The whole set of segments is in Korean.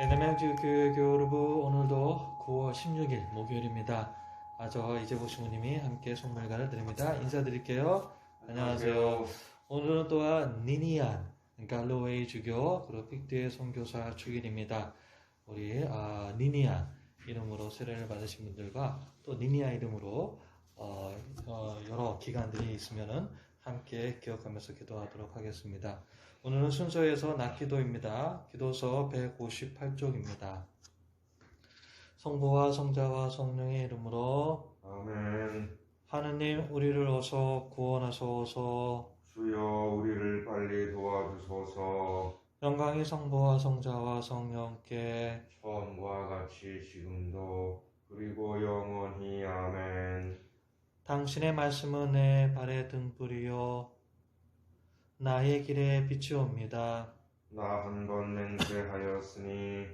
에너명주 교육교르부 오늘도 9월 16일 목요일입니다. 아, 저 이재복 신부님이 함께 선물가를 드립니다. 인사드릴게요. 안녕하세요. 오늘은 또한 니니안, 갈로웨이 주교, 그리고 픽드의 선교사 축일입니다. 우리 아, 니니안 이름으로 세례를 받으신 분들과 또 니니아 이름으로 어, 어, 여러 기간들이 있으면은 함께 기억하면서 기도하도록 하겠습니다. 오늘은 순서에서 낮기도입니다. 기도서 158쪽입니다. 성부와 성자와 성령의 이름으로 아멘. 하느님 우리를 어서 구원하소서 주여 우리를 빨리 도와주소서. 영광이 성부와 성자와 성령께 처음과 같이 지금도 그리고 영원히 아멘. 당신의 말씀은 내 발의 등불이요 나의 길에 비치옵니다. 나 한 번 맹세하였으니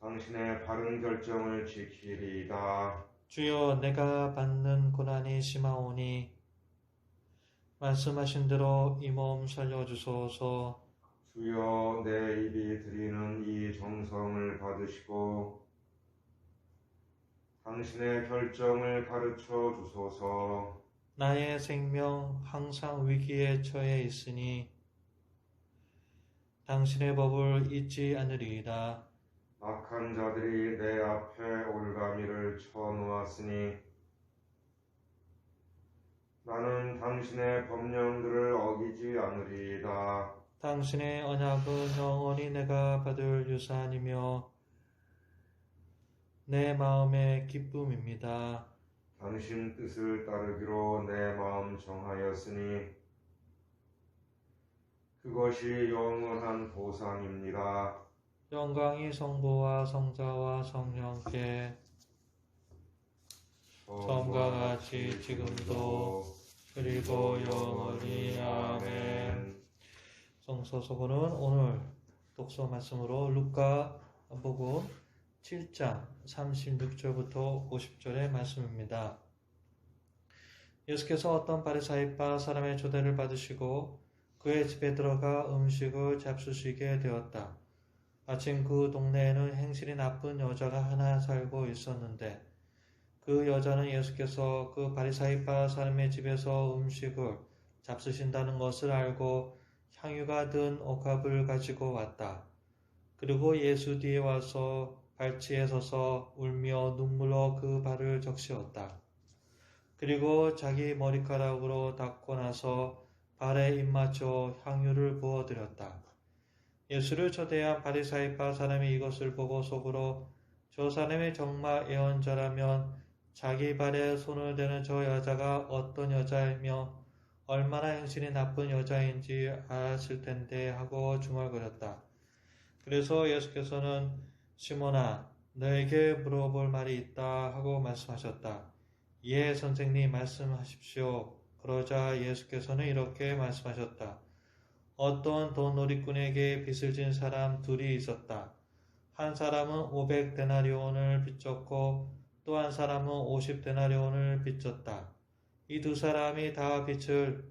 당신의 바른 결정을 지키리이다. 주여 내가 받는 고난이 심하오니 말씀하신 대로 이 몸 살려주소서 주여 내 입이 드리는 이 정성을 받으시고 당신의 결정을 가르쳐 주소서. 나의 생명 항상 위기에 처해 있으니 당신의 법을 잊지 않으리이다. 악한 자들이 내 앞에 올가미를 쳐놓았으니 나는 당신의 법령들을 어기지 않으리이다. 당신의 언약은 영원히 내가 받을 유산이며 내 마음의 기쁨입니다. 당신 뜻을 따르기로 내 마음 정하였으니 그것이 영원한 보상입니다. 영광이 성부와 성자와 성령께 처음과 같이 지금도 그리고 영원히 아멘. 성서서고는 오늘 독서 말씀으로 루카 복음 7장 36절부터 50절의 말씀입니다. 예수께서 어떤 바리사이파 사람의 초대를 받으시고 그의 집에 들어가 음식을 잡수시게 되었다. 마침 그 동네에는 행실이 나쁜 여자가 하나 살고 있었는데 그 여자는 예수께서 그 바리사이파 사람의 집에서 음식을 잡수신다는 것을 알고 향유가 든 옥합을 가지고 왔다. 그리고 예수 뒤에 와서 발치에 서서 울며 눈물로 그 발을 적시었다. 그리고 자기 머리카락으로 닦고 나서 발에 입맞춰 향유를 부어드렸다. 예수를 초대한 바리사이파 사람이 이것을 보고 속으로 저 사람이 정말 예언자라면 자기 발에 손을 대는 저 여자가 어떤 여자이며 얼마나 행실이 나쁜 여자인지 알았을 텐데 하고 중얼거렸다. 그래서 예수께서는 시몬아 너에게 물어볼 말이 있다 하고 말씀하셨다. 예 선생님 말씀하십시오. 그러자 예수께서는 이렇게 말씀하셨다. 어떤 돈놀이꾼에게 빚을 진 사람 둘이 있었다. 한 사람은 500데나리온을 빚졌고 또 한 사람은 50데나리온을 빚졌다. 이 두 사람이 다 빚을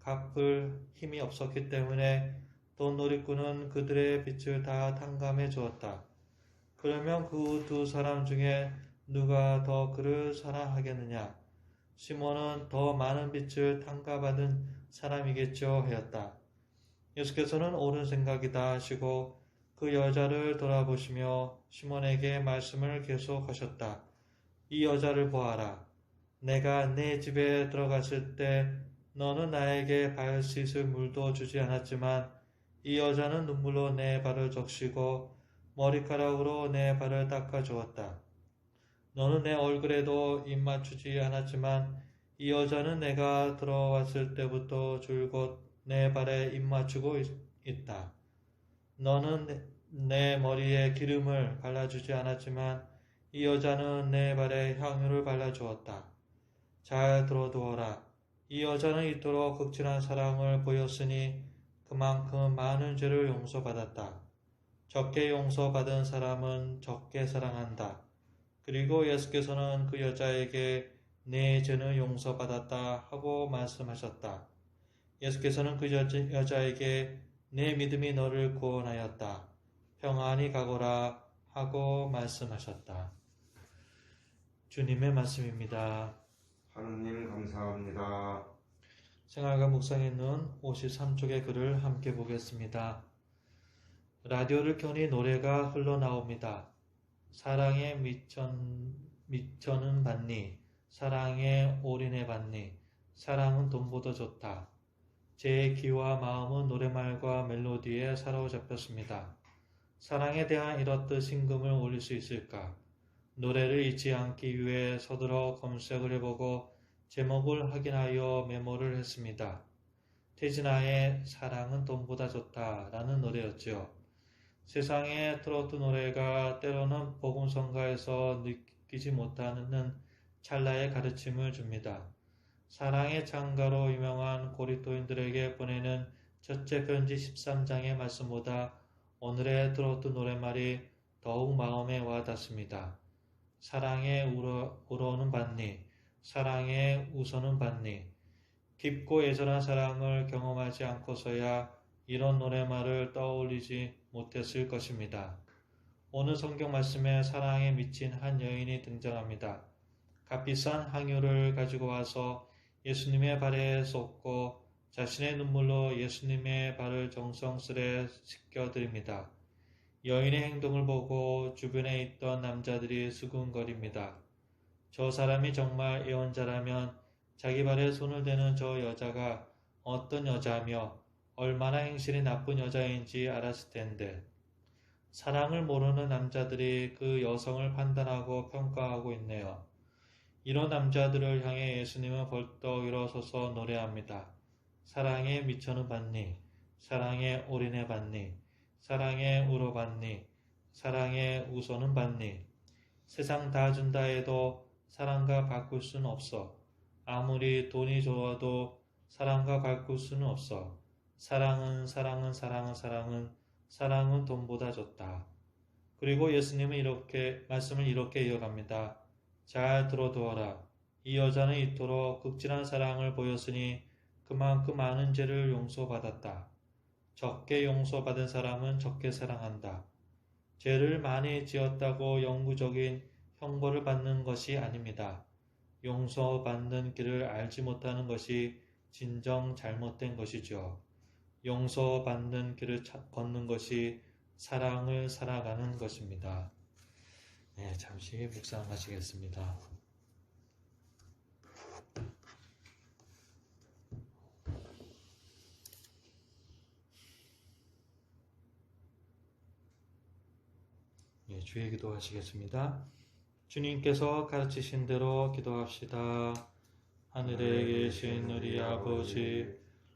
갚을 힘이 없었기 때문에 돈놀이꾼은 그들의 빚을 다 탕감해 주었다. 그러면 그 두 사람 중에 누가 더 그를 사랑하겠느냐? 시몬은 더 많은 빚을 탕감받은 사람이겠죠 하였다. 예수께서는 옳은 생각이다 하시고 그 여자를 돌아보시며 시몬에게 말씀을 계속하셨다. 이 여자를 보아라. 내가 내 집에 들어갔을 때 너는 나에게 발 씻을 물도 주지 않았지만 이 여자는 눈물로 내 발을 적시고 머리카락으로 내 발을 닦아 주었다. 너는 내 얼굴에도 입 맞추지 않았지만 이 여자는 내가 들어왔을 때부터 줄곧 내 발에 입 맞추고 있, 다 너는 내, 내 머리에 기름을 발라주지 않았지만 이 여자는 내 발에 향유를 발라주었다. 잘 들어두어라. 이 여자는 이토록 극진한 사랑을 보였으니 그만큼 많은 죄를 용서받았다. 적게 용서받은 사람은 적게 사랑한다. 그리고 예수께서는 그 여자에게 내 죄는 용서받았다 하고 말씀하셨다. 예수께서는 그 여자, 여자에게 내 믿음이 너를 구원하였다. 평안히 가거라 하고 말씀하셨다. 주님의 말씀입니다. 하느님 감사합니다. 생활과 묵상에 있는 53쪽의 글을 함께 보겠습니다. 라디오를 켜니 노래가 흘러나옵니다. 사랑에 미천, 미천은 받니, 사랑에 올인해 받니, 사랑은 돈보다 좋다. 제 귀와 마음은 노래말과 멜로디에 사로잡혔습니다. 사랑에 대한 이렇듯 심금을 올릴 수 있을까? 노래를 잊지 않기 위해 서둘러 검색을 해보고 제목을 확인하여 메모를 했습니다. 태진아의 사랑은 돈보다 좋다라는 노래였죠. 세상의 트로트 노래가 때로는 복음성가에서 느끼지 못하는 찰나의 가르침을 줍니다. 사랑의 창가로 유명한 고리토인들에게 보내는 첫째 편지 13장의 말씀보다 오늘의 트로트 노래말이 더욱 마음에 와 닿습니다. 사랑에 울어, 울어는 받니, 사랑에 웃어는 받니, 깊고 애절한 사랑을 경험하지 않고서야 이런 노래말을 떠올리지 못했을 것입니다. 오늘 성경 말씀에 사랑에 미친 한 여인이 등장합니다. 값비싼 향유를 가지고 와서 예수님의 발에 쏟고 자신의 눈물로 예수님의 발을 정성스레 씻겨드립니다. 여인의 행동을 보고 주변에 있던 남자들이 수군거립니다. 저 사람이 정말 예언자라면 자기 발에 손을 대는 저 여자가 어떤 여자며 얼마나 행실이 나쁜 여자인지 알았을 텐데 사랑을 모르는 남자들이 그 여성을 판단하고 평가하고 있네요. 이런 남자들을 향해 예수님은 벌떡 일어서서 노래합니다. 사랑에 미쳐는 받니, 사랑에 올인해 받니, 사랑에 울어받니, 사랑에 웃어는 받니, 세상 다 준다 해도 사랑과 바꿀 수는 없어. 아무리 돈이 좋아도 사랑과 바꿀 수는 없어. 사랑은 사랑은 사랑은 사랑은 사랑은 돈보다 좋다. 그리고 예수님은 이렇게 말씀을 이렇게 이어갑니다. 잘 들어두어라. 이 여자는 이토록 극진한 사랑을 보였으니 그만큼 많은 죄를 용서받았다. 적게 용서받은 사람은 적게 사랑한다. 죄를 많이 지었다고 영구적인 형벌을 받는 것이 아닙니다. 용서받는 길을 알지 못하는 것이 진정 잘못된 것이죠. 용서받는 길을 걷는 것이 사랑을 살아가는 것입니다. 네, 잠시 묵상하시겠습니다. 예, 주의 기도 하시겠습니다. 주님께서 가르치신 대로 기도합시다. 하늘에 계신 우리 아버지,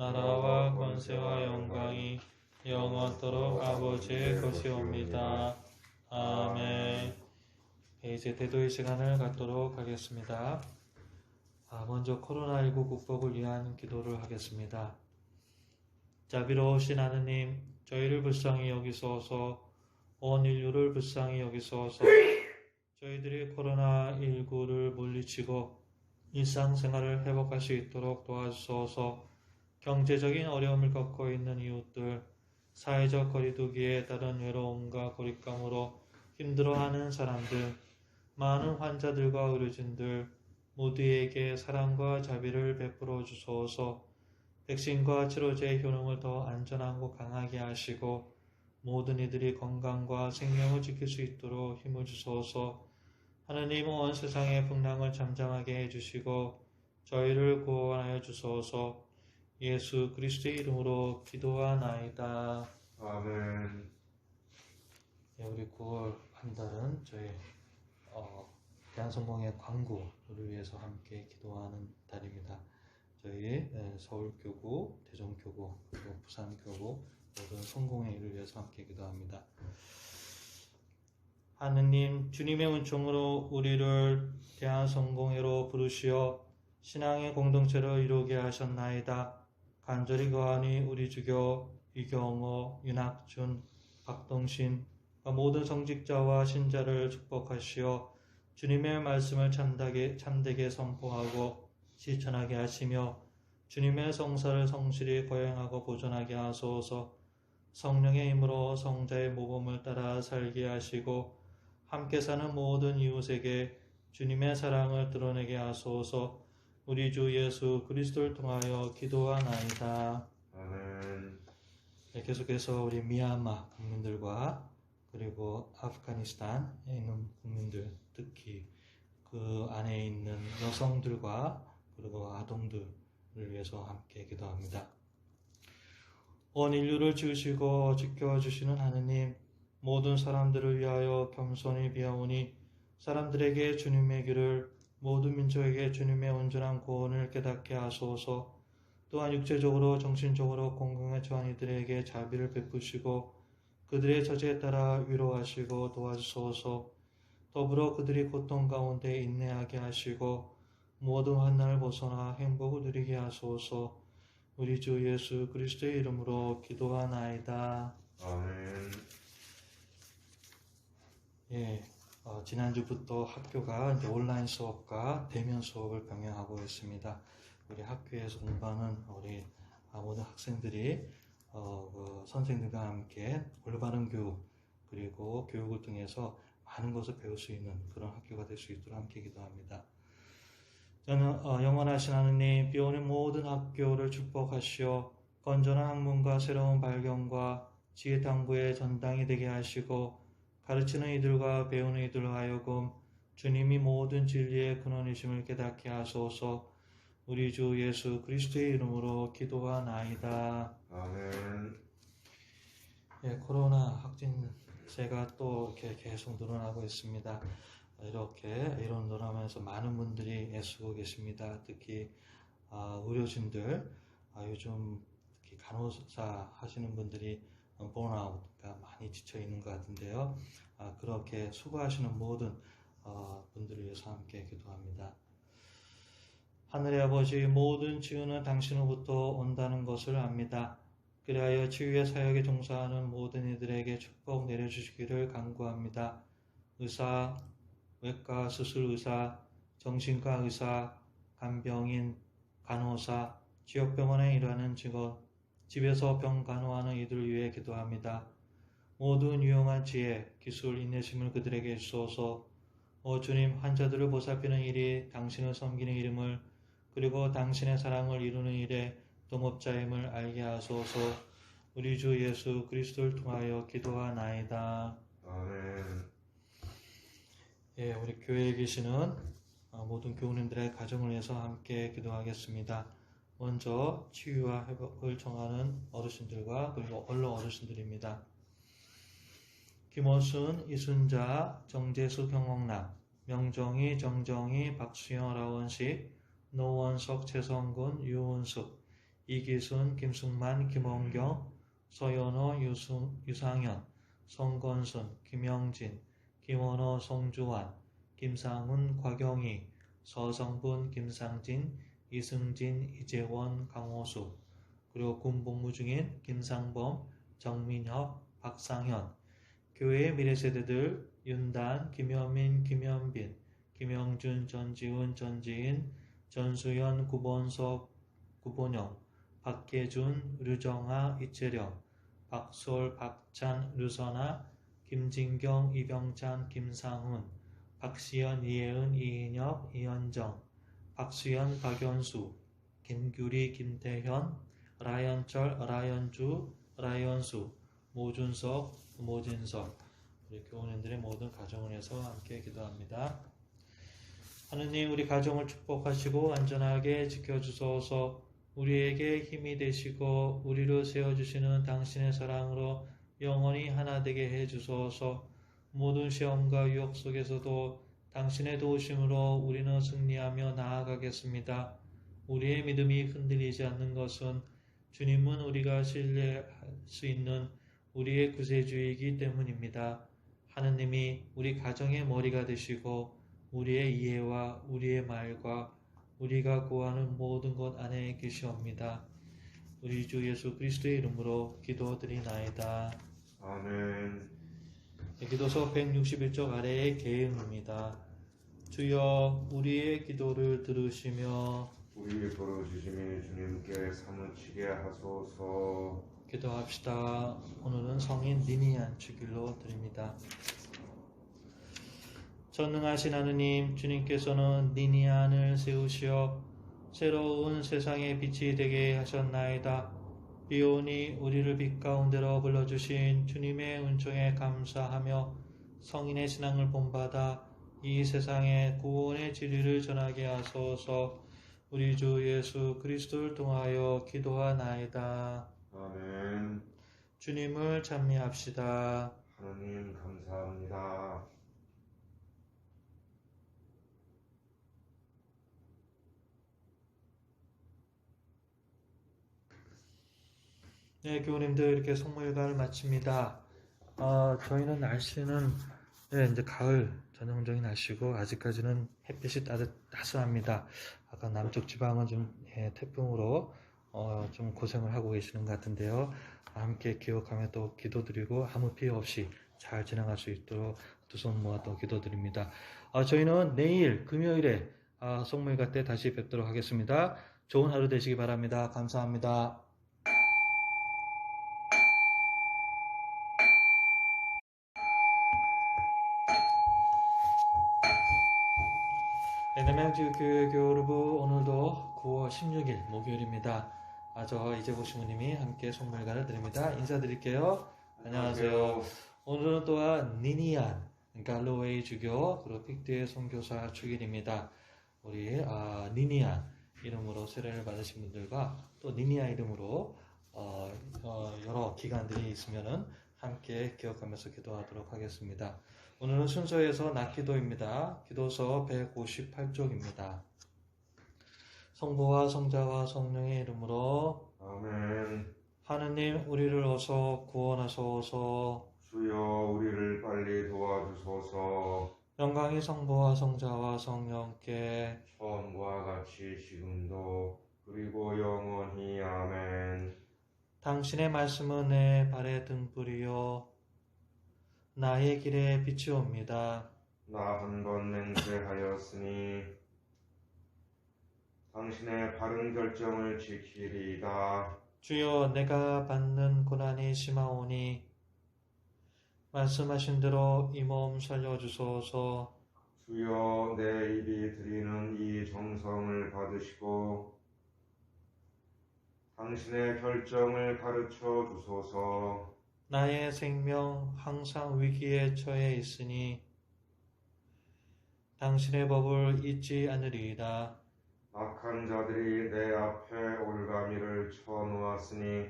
나라와 권세와 영광이 영원토록 아버지의 것이옵니다. 아멘. 네, 이제 대도의 시간을 갖도록 하겠습니다. 아, 먼저 코로나19 극복을 위한 기도를 하겠습니다. 자비로우신 하느님, 저희를 불쌍히 여기소서, 온 인류를 불쌍히 여기소서, 저희들이 코로나19를 물리치고 일상생활을 회복할 수 있도록 도와주소서, 경제적인 어려움을 겪고 있는 이웃들, 사회적 거리두기에 따른 외로움과 고립감으로 힘들어하는 사람들, 많은 환자들과 의료진들 모두에게 사랑과 자비를 베풀어 주소서, 백신과 치료제의 효능을 더 안전하고 강하게 하시고 모든 이들이 건강과 생명을 지킬 수 있도록 힘을 주소서. 하느님 온 세상의 풍랑을 잠잠하게 해주시고 저희를 구원하여 주소서 예수 그리스도의 이름으로 기도하나이다. 아멘. 네, 우리 9월 한 달은 저희 어, 대한성공의 광고를 위해서 함께 기도하는 달입니다. 저희 예, 서울교구, 대전교구, 그리고 부산교구 모든 성공의 일을 위해서 함께 기도합니다. 하느님 주님의 은총으로 우리를 대한 성공회로 부르시어 신앙의 공동체를 이루게 하셨나이다. 간절히 거하니 우리 주교 이경호, 윤학준, 박동신 모든 성직자와 신자를 축복하시어 주님의 말씀을 참되게, 참되게 선포하고 실천하게 하시며 주님의 성사를 성실히 거행하고 보존하게 하소서. 성령의 힘으로 성자의 모범을 따라 살게 하시고 함께 사는 모든 이웃에게 주님의 사랑을 드러내게 하소서 우리 주 예수 그리스도를 통하여 기도하나이다. 아멘. 네, 계속해서 우리 미얀마 국민들과 그리고 아프가니스탄에 있는 국민들 특히 그 안에 있는 여성들과 그리고 아동들을 위해서 함께 기도합니다. 온 인류를 지으시고 지켜주시는 하느님 모든 사람들을 위하여 겸손히 비하오니 사람들에게 주님의 길을 모든 민족에게 주님의 온전한 구원을 깨닫게 하소서 또한 육체적으로 정신적으로 공경에 처한 이들에게 자비를 베푸시고 그들의 처지에 따라 위로하시고 도와주소서 더불어 그들이 고통 가운데 인내하게 하시고 모든 환난을 벗어나 행복을 누리게 하소서 우리 주 예수 그리스도의 이름으로 기도하나이다. 아멘. 예, 어, 지난주부터 학교가 이제 온라인 수업과 대면 수업을 병행하고 있습니다. 우리 학교에서 공부하는 우리 아, 모든 학생들이 어, 그 선생님과 함께 올바른 교육 그리고 교육을 통해서 많은 것을 배울 수 있는 그런 학교가 될 수 있도록 함께 기도합니다. 저는 어, 영원하신 하느님 비오는 모든 학교를 축복하시어 건전한 학문과 새로운 발견과 지혜 탐구의 전당이 되게 하시고 가르치는 이들과 배우는 이들로 하여금 주님이 모든 진리의 근원이심을 깨닫게 하소서 우리 주 예수 그리스도의 이름으로 기도하나이다. 아멘. 예, 코로나 확진세가 또 이렇게 계속 늘어나고 있습니다. 이렇게 이런 늘어나면서 많은 분들이 애쓰고 계십니다. 특히 아, 의료진들 아, 요즘 특히 간호사 하시는 분들이 번아웃가 많이 지쳐 있는 것 같은데요. 아, 그렇게 수고하시는 모든 어, 분들을 위해서 함께 기도합니다. 하늘의 아버지 모든 치유는 당신으로부터 온다는 것을 압니다. 그리하여 치유의 사역에 종사하는 모든 이들에게 축복 내려주시기를 간구합니다. 의사, 외과 수술 의사, 정신과 의사, 간병인, 간호사, 지역병원에 일하는 직원, 집에서 병 간호하는 이들을 위해 기도합니다. 모든 유용한 지혜, 기술, 인내심을 그들에게 주소서. 오 주님, 환자들을 보살피는 일이 당신을 섬기는 이름을 그리고 당신의 사랑을 이루는 일에 동업자임을 알게 하소서. 우리 주 예수 그리스도를 통하여 기도하나이다. 아멘. 예, 우리 교회에 계시는 어, 모든 교우님들의 가정을 위해서 함께 기도하겠습니다. 먼저 치유와 회복을 청하는 어르신들과 그리고 언론 어르신들입니다. 김원순, 이순자, 정재수, 경옥남, 명정희, 정정희, 박수영, 라원식, 노원석, 최성군, 유은숙, 이기순, 김승만, 김원경, 서연호, 유승, 유상현, 성건순, 김영진, 김원호, 송주환, 김상훈, 곽영희, 서성분, 김상진, 이승진, 이재원, 강호수, 그리고 군 복무 중인 김상범, 정민혁, 박상현, 교회의 미래 세대들 윤단, 김현민, 김현빈, 김영준, 전지훈, 전지인, 전수현, 구본석, 구본영, 박계준, 류정아, 이채령, 박솔, 박찬, 류선아, 김진경, 이병찬, 김상훈, 박시연, 이혜은, 이인혁, 이현정, 박수현, 박연수, 김규리, 김태현, 라연철, 라연주, 라연수, 모준석, 모진석, 우리 교우님들의 모든 가정을 해서 함께 기도합니다. 하느님 우리 가정을 축복하시고 안전하게 지켜주소서. 우리에게 힘이 되시고 우리를 세워주시는 당신의 사랑으로 영원히 하나 되게 해주소서. 모든 시험과 유혹 속에서도 당신의 도우심으로 우리는 승리하며 나아가겠습니다. 우리의 믿음이 흔들리지 않는 것은 주님은 우리가 신뢰할 수 있는 우리의 구세주이기 때문입니다. 하느님이 우리 가정의 머리가 되시고 우리의 이해와 우리의 말과 우리가 구하는 모든 것 안에 계시옵니다. 우리 주 예수 그리스도의 이름으로 기도드리나이다. 아멘. 기도서 161쪽 아래의 계음입니다. 주여 우리의 기도를 들으시며 우리 부르짖음이 주님께 사무치게 하소서. 기도합시다. 오늘은 성인 니니안 주길로 드립니다. 전능하신 하느님 주님께서는 니니안을 세우시어 새로운 세상의 빛이 되게 하셨나이다. 비오니 우리를 빛 가운데로 불러주신 주님의 은총에 감사하며 성인의 신앙을 본받아 이 세상에 구원의 진리를 전하게 하소서 우리 주 예수 그리스도를 통하여 기도하나이다. 아멘. 주님을 찬미합시다. 하나님 감사합니다. 네, 교우님들 이렇게 성모일가를 마칩니다. 어, 저희는 날씨는 네, 이제 가을 전형적인 날씨고 아직까지는 햇빛이 따뜻 따스합니다. 아까 남쪽 지방은 좀 예, 태풍으로 어, 좀 고생을 하고 계시는 것 같은데요. 함께 기억하며 또 기도드리고 아무 피해 없이 잘 지나갈 수 있도록 두 손 모아 또 기도드립니다. 아, 저희는 내일 금요일에 아, 성모일가 때 다시 뵙도록 하겠습니다. 좋은 하루 되시기 바랍니다. 감사합니다. 여러분 오늘도 9월 16일 목요일입니다. 아, 저 이재복 신부님이 함께 선물가를 드립니다. 인사드릴게요. 안녕하세요. 오늘은 또한 니니안 갈로웨이 주교 그리고 픽드의 선교사 축일입니다. 우리 아, 니니안 이름으로 세례를 받으신 분들과 또 니니아 이름으로 어, 어, 여러 기관들이 있으면은 함께 기억하면서 기도하도록 하겠습니다. 오늘은 순서에서 낮기도입니다. 기도서 158쪽입니다. 성부와 성자와 성령의 이름으로 아멘. 하느님 우리를 어서 구원하소서 주여 우리를 빨리 도와주소서. 영광이 성부와 성자와 성령께 처음과 같이 지금도 그리고 영원히 아멘. 당신의 말씀은 내 발의 등불이요 나의 길에 비치옵니다. 나 한 번 맹세하였으니 당신의 바른 결정을 지키리이다. 주여 내가 받는 고난이 심하오니 말씀하신 대로 이 몸 살려주소서 주여 내 입이 드리는 이 정성을 받으시고 당신의 결정을 가르쳐 주소서. 나의 생명 항상 위기에 처해 있으니 당신의 법을 잊지 않으리이다. 악한 자들이 내 앞에 올가미를 쳐놓았으니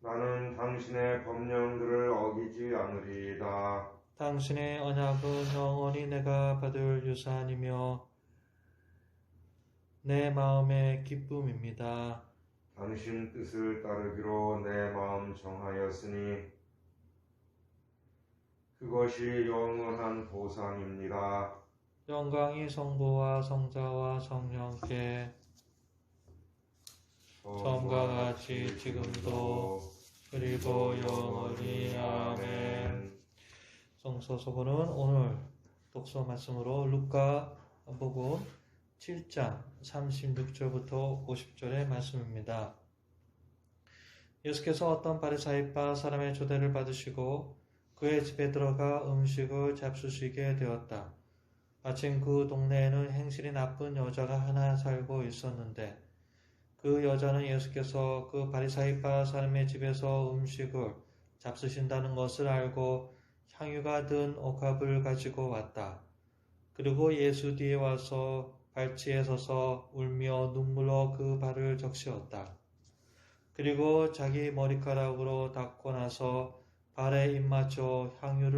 나는 당신의 법령들을 어기지 않으리이다. 당신의 언약은 영원히 내가 받을 유산이며 내 마음의 기쁨입니다. 당신 뜻을 따르기로 내 마음 정하였으니 그것이 영원한 보상입니다. 영광이 성부와 성자와 성령께 처음과 같이 지금도 그리고 영원히 아멘. 성서서고는 오늘 독서 말씀으로 루카 복음 7장 36절부터 50절의 말씀입니다. 예수께서 어떤 바리사이파 사람의 초대를 받으시고 그의 집에 들어가 음식을 잡수시게 되었다. 마침 그 동네에는 행실이 나쁜 여자가 하나 살고 있었는데 그 여자는 예수께서 그 바리사이파 사람의 집에서 음식을 잡수신다는 것을 알고 향유가 든 옥합을 가지고 왔다. 그리고 예수 뒤에 와서 발치에 서서 울며 눈물로 그 발을 적시었다. 그리고 자기 머리카락으로 닦고 나서 발에 입맞춰 향유를